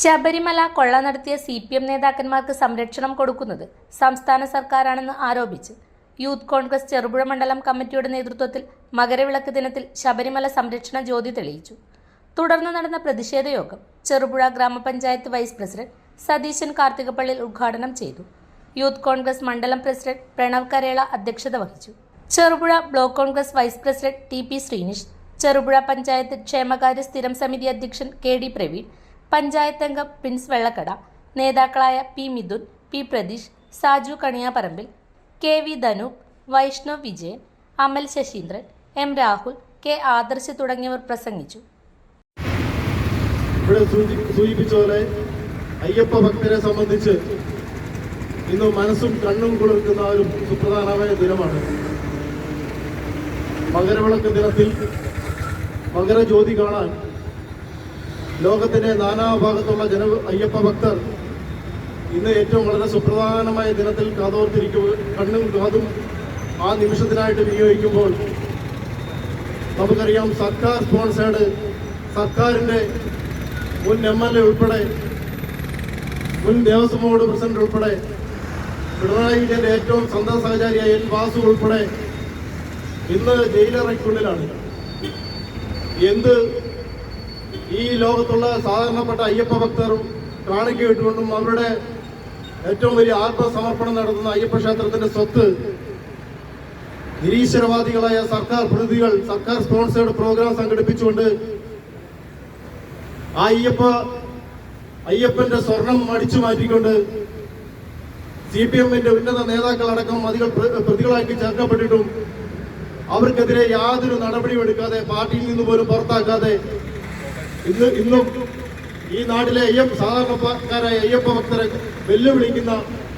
ശബരിമല കൊള്ള നടത്തിയ C P M നേതാക്കന്മാർക്ക് സംരക്ഷണം കൊടുക്കുന്നത് സംസ്ഥാന സർക്കാരാണെന്ന് ആരോപിച്ച്. യൂത്ത് കോൺഗ്രസ് ചെറുപുഴ മണ്ഡലം കമ്മിറ്റിയുടെ നേതൃത്വത്തിൽ മകരവിളക്ക് ദിനത്തിൽ ശബരിമല സംരക്ഷണ ജ്യോതി തെളിയിച്ചു. തുടർന്ന് നടന്ന പ്രതിഷേധ യോഗം ചെറുപുഴ ഗ്രാമപഞ്ചായത്ത് വൈസ് പ്രസിഡന്റ് സതീശൻ കാർത്തികപ്പള്ളിൽ ഉദ്ഘാടനം ചെയ്തു. യൂത്ത് കോൺഗ്രസ് മണ്ഡലം പ്രസിഡന്റ് പ്രണവ് കരേള അധ്യക്ഷത വഹിച്ചു. Cherupuzha block Congress vice president T P Sreenish Cherupuzha panchayat ക്ഷേമകാര്യ സ്ഥിരം സമിതി അധ്യക്ഷൻ കെ ഡി പ്രവീൺ പഞ്ചായത്ത് അംഗം പ്രിൻസ് വെള്ളക്കട നേതാക്കളായ P Mithun P Pratheesh Saju Kaniyaparambil K V Dhanoop Vaishnav Vijayan Amal Sasheendran M Rahul K Adarsh തുടങ്ങിയവർ പ്രസംഗിച്ചു. സൂചിപ്പിച്ച അയ്യപ്പ ഭക്തരെ സംബന്ധിച്ച് ഇന്ന് മനസ്സും കണ്ണും കുളിർക്കുന്ന ഒരു സുപ്രധാനമായ ദിനമാണ്. മകരവിളക്ക് ദിനത്തിൽ മകരജ്യോതി കാണാൻ ലോകത്തിന്റെ നാനാഭാഗത്തുള്ള ജന അയ്യപ്പ ഭക്തർ ഇന്ന് ഏറ്റവും വളരെ സുപ്രധാനമായ ദിനത്തിൽ കാതോർത്തിരിക്കുക കണ്ണും കാതും ആ നിമിഷത്തിനായിട്ട് വിനിയോഗിക്കുമ്പോൾ നമുക്കറിയാം സർക്കാർ സ്പോൺസേഡ് സർക്കാരിന്റെ മുൻ എം എൽ എ ഉൾപ്പെടെ മുൻ ദേവസ്വം ബോർഡ് പ്രസിഡന്റ് ഉൾപ്പെടെ പിണറായി വിജയന്റെ ഏറ്റവും സ്വന്തം സഹചാരിയായ എൻ വാസു ഉൾപ്പെടെ ഇന്ന് ജയിലറയ്ക്കുള്ളിലാണ്. എന്ത് ഈ ലോകത്തുള്ള സാധാരണപ്പെട്ട അയ്യപ്പ ഭക്തർ കാണിക്ക ഇട്ടുകൊണ്ടും അവരുടെ ഏറ്റവും വലിയ ആത്മസമർപ്പണം നടത്തുന്ന അയ്യപ്പ ക്ഷേത്രത്തിന്റെ സ്വത്ത് നിരീശ്വരവാദികളായ സർക്കാർ പ്രതിനിധികൾ സർക്കാർ സ്പോൺസേഡ് പ്രോഗ്രാം സംഘടിപ്പിച്ചുകൊണ്ട് ആ അയ്യപ്പ അയ്യപ്പന്റെ സ്വർണം അടിച്ചു മാറ്റിക്കൊണ്ട് സി പി എമ്മിന്റെ ഉന്നത നേതാക്കളടക്കം അതികൾ പ്ര- പ്രതികളാക്കി ചേർക്കപ്പെട്ടിട്ടും അവർക്കെതിരെ യാതൊരു നടപടിയും എടുക്കാതെ പാർട്ടിയിൽ നിന്ന് പോലും പുറത്താക്കാതെ ഇന്ന് ഇന്നും ഈ നാട്ടിലെ അയ്യപ്പ സാധാരണക്കാരായ അയ്യപ്പ ഭക്തരെ വെല്ലുവിളിക്കുന്ന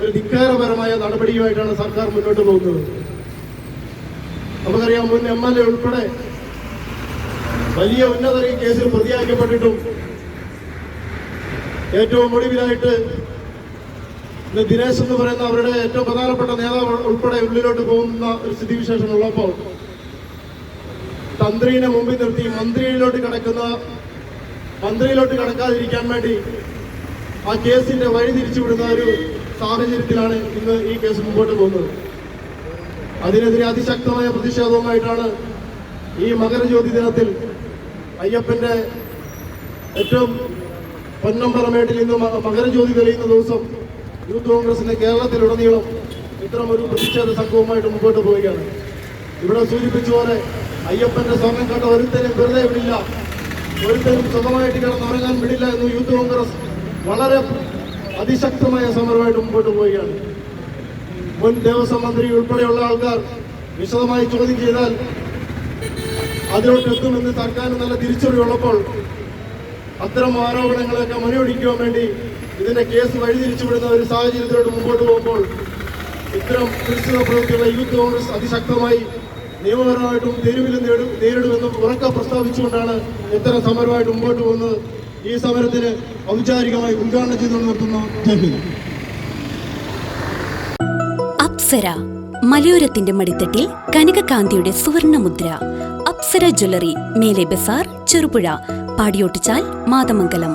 ഒരു ധിക്കാരപരമായ നടപടിയുമായിട്ടാണ് സർക്കാർ മുന്നോട്ട് പോകുന്നത്. നമുക്കറിയാം മുൻ എം എൽ എ ഉൾപ്പെടെ വലിയ ഉന്നത കേസിൽ പ്രതിയാക്കപ്പെട്ടിട്ടും ഏറ്റവും ഒടുവിലായിട്ട് ഇന്ന് ദിനേശ് എന്ന് പറയുന്ന അവരുടെ ഏറ്റവും പ്രധാനപ്പെട്ട നേതാവ് ഉൾപ്പെടെ ഉള്ളിലോട്ട് പോകുന്ന ഒരു സ്ഥിതിവിശേഷം ഉള്ളപ്പോൾ തന്ത്രിനെ മുമ്പിൽ നിർത്തി മന്ത്രിയിലോട്ട് കിടക്കുന്ന മന്ത്രിയിലോട്ട് കടക്കാതിരിക്കാൻ വേണ്ടി ആ കേസിന്റെ വഴി തിരിച്ചുവിടുന്ന ഒരു സാഹചര്യത്തിലാണ് ഇന്ന് ഈ കേസ് മുമ്പോട്ട് പോകുന്നത്. അതിനെതിരെ അതിശക്തമായ പ്രതിഷേധവുമായിട്ടാണ് ഈ മകരജ്യോതി ദിനത്തിൽ അയ്യപ്പന്റെ ഏറ്റവും പൊന്നമ്പറമേട്ടിൽ ഇന്ന് മകരജ്യോതി തെളിയുന്ന ദിവസം യൂത്ത് കോൺഗ്രസിന്റെ കേരളത്തിലുടനീളം ഇത്തരം ഒരു പ്രതിഷേധ സംഘവുമായിട്ട് മുമ്പോട്ട് പോവുകയാണ്. ഇവിടെ സൂചിപ്പിച്ച പോലെ അയ്യപ്പന്റെ സ്വർണം കണ്ട ഒരുത്തരും വെറുതെ വിടില്ല ഒരുത്തരും സ്വതമായിട്ട് കിടന്നുറങ്ങാൻ വിടില്ല എന്ന് യൂത്ത് കോൺഗ്രസ് വളരെ അതിശക്തമായ സമരമായിട്ട് മുമ്പോട്ട് പോവുകയാണ്. മുൻ ദേവസ്വം മന്ത്രി ഉൾപ്പെടെയുള്ള ആൾക്കാർ വിശദമായി ചോദ്യം ചെയ്താൽ അതിലോട്ട് എത്തുമെന്ന് സർക്കാരിന് നല്ല തിരിച്ചറിവുള്ളപ്പോൾ അത്തരം ആരോപണങ്ങളൊക്കെ മണിയൊടിക്കുവാൻ വേണ്ടി ഇതിന്റെ കേസ് വഴിതിരിച്ചുവിടുന്ന ഒരു സാഹചര്യത്തിലോട്ട് മുമ്പോട്ട് പോകുമ്പോൾ ഇത്തരം നിശ്ചിത യൂത്ത് കോൺഗ്രസ് അതിശക്തമായി നിയമപരമായിട്ടും തെരുവിൽ നേടും നേരിടുമെന്നും ഉറക്ക പ്രസ്താവിച്ചുകൊണ്ടാണ് ഇത്തരം സമരമായിട്ട് മുമ്പോട്ട് പോകുന്നത്. ഈ സമരത്തിന് ഔപചാരികമായി ഉദ്ഘാടനം ചെയ്തു നിർത്തുന്നു അപ്സര മലയോരത്തിന്റെ മടിത്തട്ടിൽ കനകകാന്തിയുടെ സുവർണമുദ്ര. അപ്സര ജ്വല്ലറി മേലെ ബസാർ ചെറുപുഴ പാടിയോട്ടിച്ചാൽ മാതമംഗലം.